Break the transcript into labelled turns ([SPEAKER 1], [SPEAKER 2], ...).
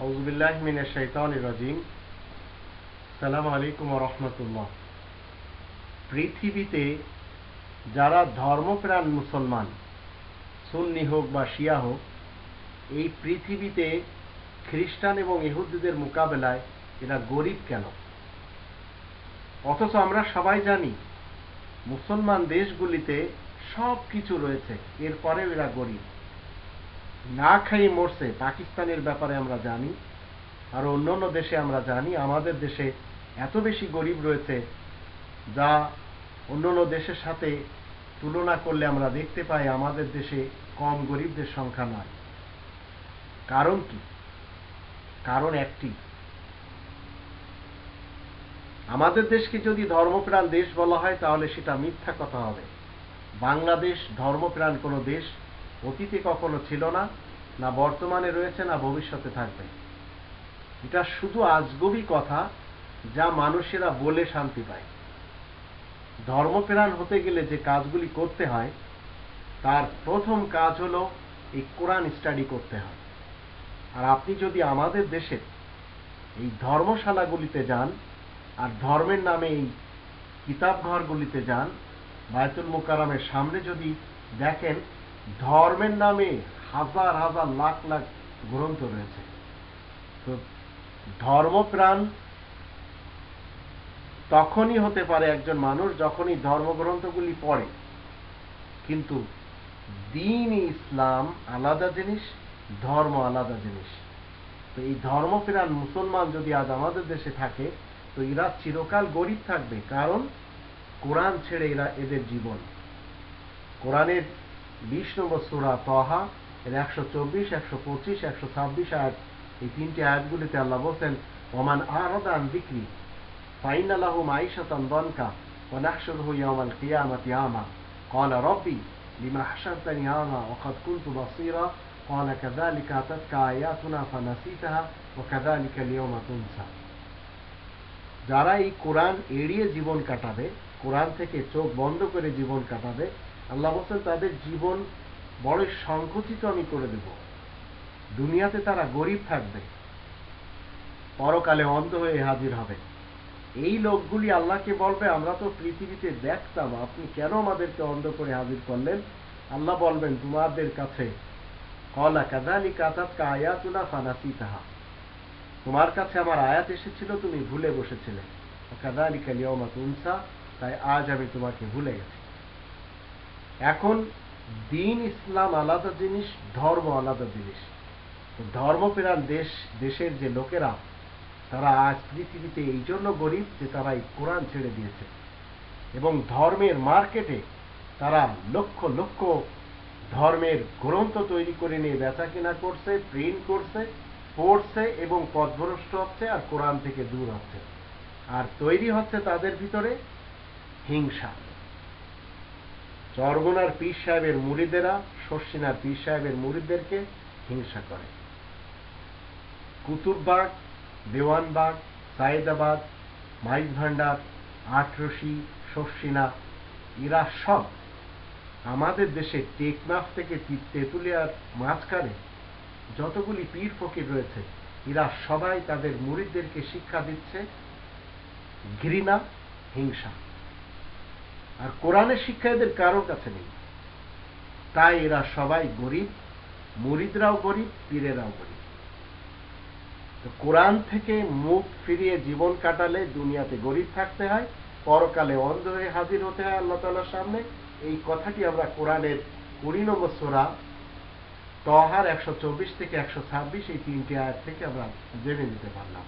[SPEAKER 1] আউজুবিল্লাহ মিনের শৈতান রাজিম। সালাম আলাইকুম রহমতুল্লাহ। পৃথিবীতে যারা ধর্মপ্রাণ মুসলমান, সুন্নি হোক বা শিয়া হোক, এই পৃথিবীতে খ্রিস্টান এবং ইহুদিদের মোকাবেলায় এরা গরিব কেন? অথচ আমরা সবাই জানি, মুসলমান দেশগুলিতে সব কিছু রয়েছে, এরপরেও এরা গরিব। না খাইয়ে মরছে, পাকিস্তানের ব্যাপারে আমরা জানি, আর অন্য অন্য দেশে আমরা জানি, আমাদের দেশে এত বেশি গরিব রয়েছে, যা অন্য অন্য দেশের সাথে তুলনা করলে আমরা দেখতে পাই আমাদের দেশে কম গরিবদের সংখ্যা নয় কারণ কি? কারণ একটি। আমাদের দেশকে যদি ধর্মপ্রাণ দেশ বলা হয়, তাহলে সেটা মিথ্যা কথা হবে। বাংলাদেশ ধর্মপ্রাণ কোনো দেশ অতীতে কখনো ছিল না না বর্তমানে রয়েছে, না ভবিষ্যতে থাকবে। এটা শুধু আজগবি কথা যা মানুষেরা বলে শান্তি পায়। ধর্মপ্রাণ হতে গেলে যে কাজগুলি করতে হয়, তার প্রথম কাজ হলো এই কোরআন স্টাডি করতে হয়। আর আপনি যদি আমাদের দেশের এই ধর্মশালাগুলিতে যান, আর ধর্মের নামে এই কিতাব ঘরগুলিতে যান বায়তুল মুকারামের সামনে যদি দেখেন ধর্মের নামে হাজার হাজার লাখ লাখ গ্রন্থ রয়েছে। তো ধর্মপ্রাণ তখনই হতে পারে একজন মানুষ যখনই ধর্মগ্রন্থগুলি পড়ে। কিন্তু দিন ইসলাম আলাদা জিনিস, ধর্ম আলাদা জিনিস। তো এই ধর্মপ্রাণ মুসলমান যদি আজ আমাদের দেশে থাকে, তো এরা চিরকাল গরিব থাকবে। কারণ কোরআন ছেড়ে এরা এদের জীবন। কোরআনের বিশ নম্বর সুরা তহা এর একশো চব্বিশ একশো পঁচিশ একশো ছাব্বিশ আয়াত এই তিনটি আয়াতগুলিতে আল্লাহ বলছেন ওমান আরদান বিক্রি ফাইন আল্লাহ মাইশাতান দনকা ونحشره يوم القيامة أعمى قال ربي لما حشرتني أعمى وقد كنت بصيرا قال كذلك أتتك آياتنا فنسيتها وكذلك اليوم تنسى যারা এই কোরআন এড়িয়ে জীবন কাটাবে কোরআন থেকে চোখ বন্ধ করে জীবন কাটাবে আল্লাহ বলছেন, তাদের জীবন বড় সংকুচিত আমি করে দেব। দুনিয়াতে তারা গরিব থাকবে। পরকালে অন্ধ হয়ে হাজির হবে। এই লোকগুলি আল্লাহকে বলবে, আমরা তো পৃথিবীতে দেখতাম, আপনি কেন আমাদেরকে অন্ধ করে হাজির করলেন? আল্লাহ বলবেন, তোমাদের কাছে কলা কাদালি কাতাত আয়াতুনা ফানাসি তাহা তোমার কাছে আমার আয়াত এসেছিল, তুমি ভুলে বসেছিলে। কাদালি কালিয়মা তুনসা, তাই আজ আমি তোমাকে ভুলে গেছি। এখন দিন ইসলাম আলাদা জিনিস, ধর্ম আলাদা জিনিস। ধর্মপ্রাণ দেশ, দেশের যে লোকেরা, তারা আজ পৃথিবীতে এই জন্য গরিব যে তারা এই কোরআন ছেড়ে দিয়েছে। এবং ধর্মের মার্কেটে তারা লক্ষ লক্ষ ধর্মের গ্রন্থ তৈরি করে নিয়ে বেচা কিনা করছে প্রিন্ট করছে, পড়ছে এবং পথভ্রষ্ট হচ্ছে আর কোরআন থেকে দূর হচ্ছে। আর তৈরি হচ্ছে তাদের ভিতরে হিংসা। চরগোনার পীর সাহেবের মুড়িদেরা, শর্ষিনার পীর সাহেবের মুড়িদেরকে হিংসা করে। কুতুববাগ, দেওয়ানবাগ, সায়েদাবাদ মাইজ ভান্ডার আটরশি শর্ষিনা, এরা সব আমাদের দেশে টেকনাফ থেকে তেঁতুলিয়ার মাঝখানে যতগুলি পীর ফকির রয়েছে, এরা সবাই তাদের মুরিদদেরকে শিক্ষা দিচ্ছে ঘৃণা, হিংসা। আর কোরআনের শিক্ষা এদের কারোর কাছে নেই। তাই এরা সবাই গরিব, মুরিদরাও গরিব, পীরেরাও গরিব। কোরআন থেকে মুখ ফিরিয়ে জীবন কাটালে দুনিয়াতে গরিব থাকতে হয়, পরকালে অন্ধ হয়ে হাজির হতে হয় আল্লাহ তালার সামনে। এই কথাটি আমরা কোরআনের কুড়ি নম্বর সোরা তহার একশো চব্বিশ থেকে একশো ছাব্বিশ এই তিনটি আয়াত থেকে আমরা জেনে নিতে পারলাম।